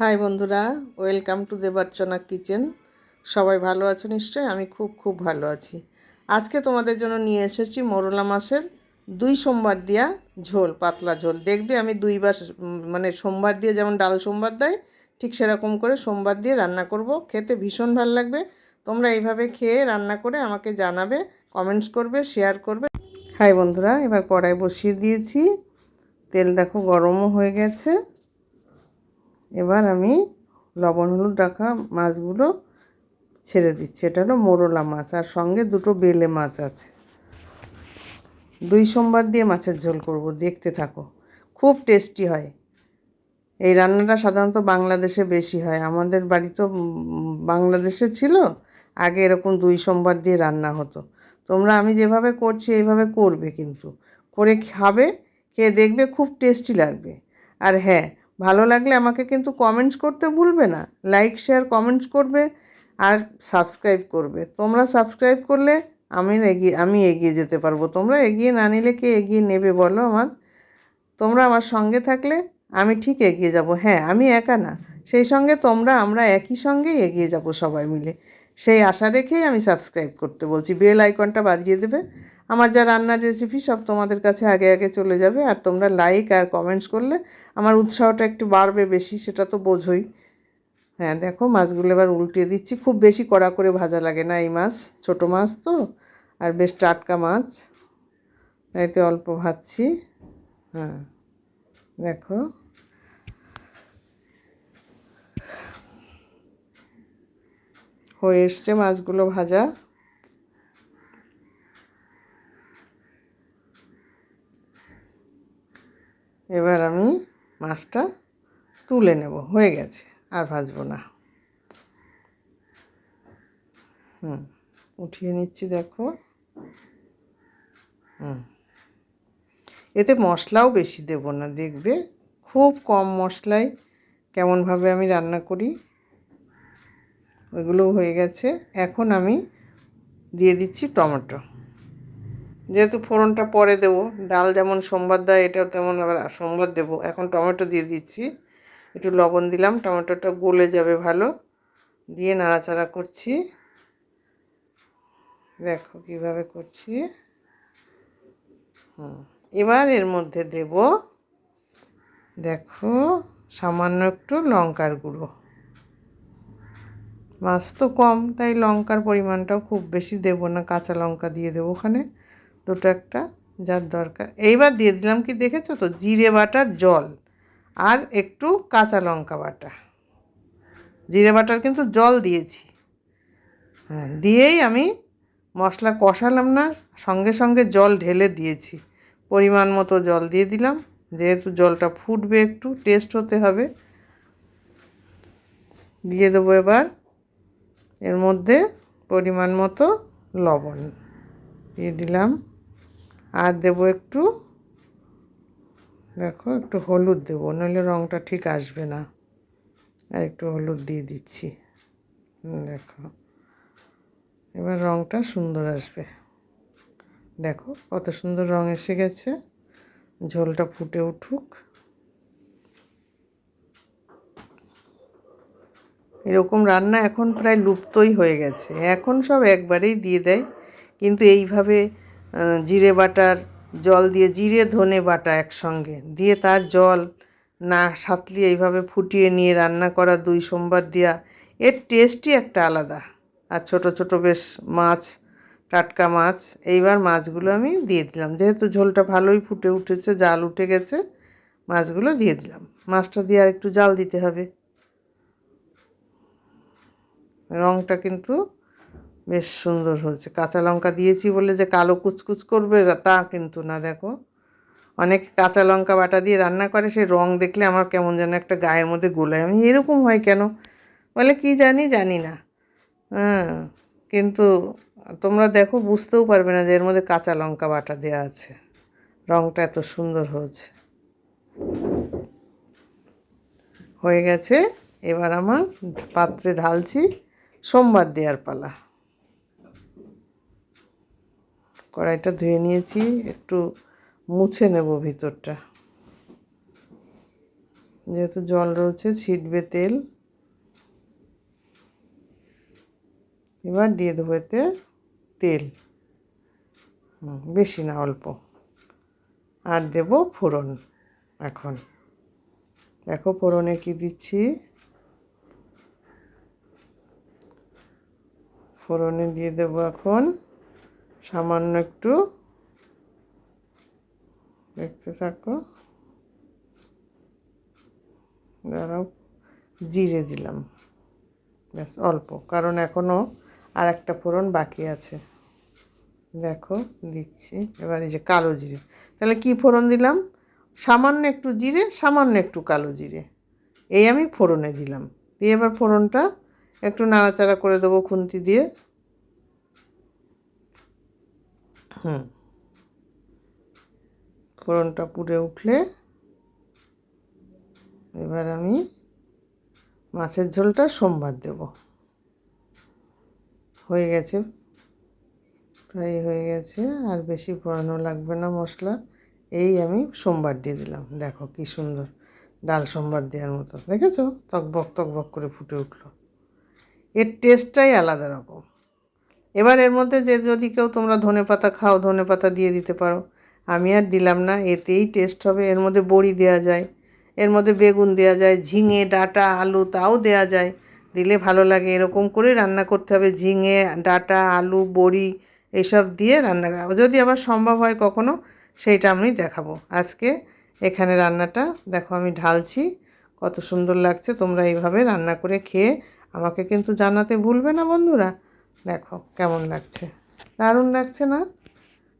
High বন্ধুরা, welcome to Debarchana kitchen. সবাই ভালো আছো নিশ্চয়ই? আমি খুব খুব ভালো আছি। আজকে তোমাদের জন্য নিয়ে এসেছি মোরলা মাছের দুই সোমবার দিয়া ঝোল, পাতলা ঝোল। দেখবে আমি দুইবার মানে সোমবার দিয়ে যেমন ডাল সোমবার দেয়, ঠিক সেরকম করে সোমবার দিয়ে রান্না করব। খেতে ভীষণ ভালো লাগবে। তোমরা এইভাবে খেয়ে রান্না করে আমাকে জানাবে কমেন্টস করবে শেয়ার করবে। হাই বন্ধুরা, এবার কড়াই বসিয়ে দিয়েছি। তেল দেখো গরমও হয়ে গেছে। এবার আমি লবণ, হলুদ রাখা মাছগুলো ছেড়ে দিচ্ছি। এটা হলো মোরলা মাছ, আর সঙ্গে দুটো বেলে মাছ আছে। দুই সোমবার দিয়ে মাছের ঝোল করব, দেখতে থাকো। খুব টেস্টি হয়। এই রান্নাটা সাধারণত বাংলাদেশে বেশি হয়। আমাদের বাড়ি তো বাংলাদেশে ছিল, আগে এরকম দুই সোমবার দিয়ে রান্না হতো। তোমরা আমি যেভাবে করছি, এইভাবে করবে কিন্তু। করে খাবে, খেয়ে দেখবে খুব টেস্টি লাগবে। আর হ্যাঁ ভালো লাগলে আমাকে কিন্তু কমেন্টস করতে ভুলবে না। লাইক শেয়ার কমেন্টস করবে আর সাবস্ক্রাইব করবে। তোমরা সাবস্ক্রাইব করলে আমি এগিয়ে আমি এগিয়ে যেতে পারব। তোমরা এগিয়ে না নিলে কে এগিয়ে নেবে বলো আমার? তোমরা আমার সঙ্গে থাকলে আমি ঠিক এগিয়ে যাব। হ্যাঁ আমি একা না। সেই সঙ্গে তোমরা, আমরা একই সঙ্গেই এগিয়ে যাব সবাই মিলে। সেই আশা রেখেই আমি সাবস্ক্রাইব করতে বলছি। বেল আইকনটা বাজিয়ে দেবে। আমার যা রান্নার রেসিপি সব তোমাদের কাছে আগে আগে চলে যাবে। আর তোমরা লাইক আর কমেন্টস করলে আমার উৎসাহটা একটু বাড়বে বেশি, সেটা তো বোঝোই। হ্যাঁ দেখো মাছগুলো এবার উল্টে দিচ্ছি। খুব বেশি কড়া করে ভাজা লাগে না এই মাছ, ছোটো মাছ তো, আর বেশ টাটকা মাছ। এতে অল্প ভাজছি। হ্যাঁ দেখো। হয়ে এসছে মাছগুলো ভাজা। এবার আমি মাছটা তুলে নেব, হয়ে গেছে, আর ভাজবো না। হুম, উঠিয়ে নিচ্ছি, দেখো। হুম, এতে মশলাও বেশি দেব না, দেখবে? খুব কম মশলায় কেমনভাবে আমি রান্না করি। ওইগুলো হয়ে গেছে। এখন আমি দিয়ে দিচ্ছি টমেটো। যেহেতু ফোড়নটা পরে দেব, ডাল যেমন সোমবার দেয়, এটাও তেমন আবার সোমবার দেবো। এখন টমেটো দিয়ে দিচ্ছি। একটু লবণ দিলাম, টমেটোটা গলে যাবে ভালো। দিয়ে নাড়াচাড়া করছি। দেখো কীভাবে করছি। হুম, এবার এর মধ্যে দেব, দেখো, সামান্য একটু লঙ্কার গুঁড়ো। মাছ তো কম, তাই লঙ্কার পরিমাণটাও খুব বেশি দেবো না, কাঁচা লঙ্কা দিয়ে দেবো ওখানে। দুটো একটা যার দরকার। এইবার দিয়ে দিলাম কি দেখেছ তো? জিরে বাটার জল আর একটু কাঁচা লঙ্কা বাটা। জিরে বাটার কিন্তু জল দিয়েছি। হ্যাঁ দিয়েই আমি মশলা কষালাম না, সঙ্গে সঙ্গে জল ঢেলে দিয়েছি। পরিমাণ মতো জল দিয়ে দিলাম, যেহেতু জলটা ফুটবে একটু, টেস্ট হতে হবে। দিয়ে দেবো এবার এর মধ্যে পরিমাণ মতো লবণ। দিয়ে দিলাম। আর দেবো একটু, দেখো একটু হলুদ দেবো, নইলে রঙটা ঠিক আসবে না। আর একটু হলুদ দিয়ে দিচ্ছি দেখো। এবার রঙটা সুন্দর আসবে। দেখো কত সুন্দর রং এসে গেছে, ঝোলটা ফুটে উঠুক। এরকম রান্না এখন প্রায় লুপ্তই হয়ে গেছে, এখন সব একবারেই দিয়ে দেয়। কিন্তু এইভাবে জিরে বাটার, জল দিয়ে জিরে ধনে বাটা একসঙ্গে। দিয়ে তার জল না সাতলি এইভাবে ফুটিয়ে নিয়ে রান্না করা দুই সোমবার দেওয়া এর টেস্টই একটা আলাদা। আর ছোট ছোট বেশ মাছ, টাটকা মাছ, এইবার মাছগুলো আমি দিয়ে দিলাম। যেহেতু ঝোলটা ভালোই ফুটে উঠেছে, জাল উঠে গেছে, মাছগুলো দিয়ে দিলাম। মাছটা দিয়ে আর একটু জাল দিতে হবে। রঙটা কিন্তু বেশ সুন্দর হয়েছে। কাঁচা লঙ্কা দিয়েছি বলে যে কালো কুচকুচ করবে, তা কিন্তু না, দেখো। অনেক কাঁচা লঙ্কা বাটা দিয়ে রান্না করে সেই রং দেখলে আমার কেমন যেন একটা গায়ের মধ্যে গোলায় আমি, এরকম হয় কেন? বলে কি জানি জানি না। হ্যাঁ কিন্তু তোমরা দেখো, বুঝতেও পারবে না যে এর মধ্যে কাঁচা লঙ্কা বাটা দেওয়া আছে। রংটা এত সুন্দর হয়েছে। হয়ে গেছে, এবার আমার পাত্রে ঢালছি সোমবার দেওয়ার পালা। কড়াইটা ধুয়ে নিয়েছি, একটু মুছে নেব ভিতরটা। যেহেতু জল রয়েছে, ছিটবে তেল। এবার দিয়ে দেবো এতে তেল। বেশি না, অল্প। আর দেব ফোড়ন এখন। দেখো ফোড়নে কি দিচ্ছি। ফোড়নে দিয়ে দেবো এখন সামান্য একটু দেখতে থাকো। দাঁড়াও, জিরে দিলাম। ব্যাস, অল্প, কারণ এখনও আর একটা ফোড়ন বাকি আছে। দেখো, দিচ্ছি। এবার এই যে কালো জিরে। তাহলে কি ফোড়ন দিলাম? সামান্য একটু জিরে, সামান্য একটু কালো জিরে। এই আমি ফোড়নে দিলাম। দিয়ে এবার ফোড়নটা একটু নাড়াচাড়া করে দেবো খুন্তি দিয়ে। হুম। ফোড়নটা পুড়ে উঠলে এবার আমি মাছের ঝোলটা সোমবার দেব। হয়ে গেছে, প্রায় হয়ে গেছে, আর বেশি পোড়ানো লাগবে না মশলা। এই আমি সোমবার দিয়ে দিলাম, দেখো কি সুন্দর ডাল সোমবার দেওয়ার মতো। দেখেছ? তকবক তকবক করে ফুটে উঠল। এর টেস্টটাই আলাদা রকম। এবার এর মধ্যে যে যদি কেউ তোমরা ধনে পাতা খাও, ধনে পাতা দিয়ে দিতে পারো। আমি আর দিলাম না, এতেই টেস্ট হবে। এর মধ্যে বড়ি দেওয়া যায়, এর মধ্যে বেগুন দেওয়া যায়, ঝিঙে, ডাটা, আলু তাও দেওয়া যায়। দিলে ভালো লাগে, এরকম করে রান্না করতে হবে। ঝিঙে, ডাটা, আলু, বড়ি এইসব দিয়ে রান্না যদি আবার সম্ভব হয় কখনো, সেইটা আমি দেখাবো। আজকে এখানে রান্নাটা, দেখো আমি ঢালছি, কত সুন্দর লাগছে। তোমরা এইভাবে রান্না করে খেয়ে আমাকে কিন্তু জানাতে ভুলবে না বন্ধুরা। দেখো কেমন লাগছে। দারুণ লাগছে না?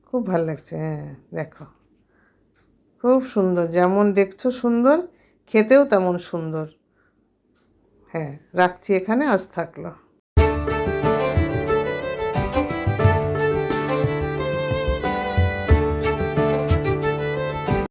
খুব ভালো লাগছে হ্যাঁ দেখো। খুব সুন্দর, যেমন দেখছ সুন্দর, খেতেও তেমন সুন্দর। হ্যাঁ রাখছি এখানে, আজ থাকল।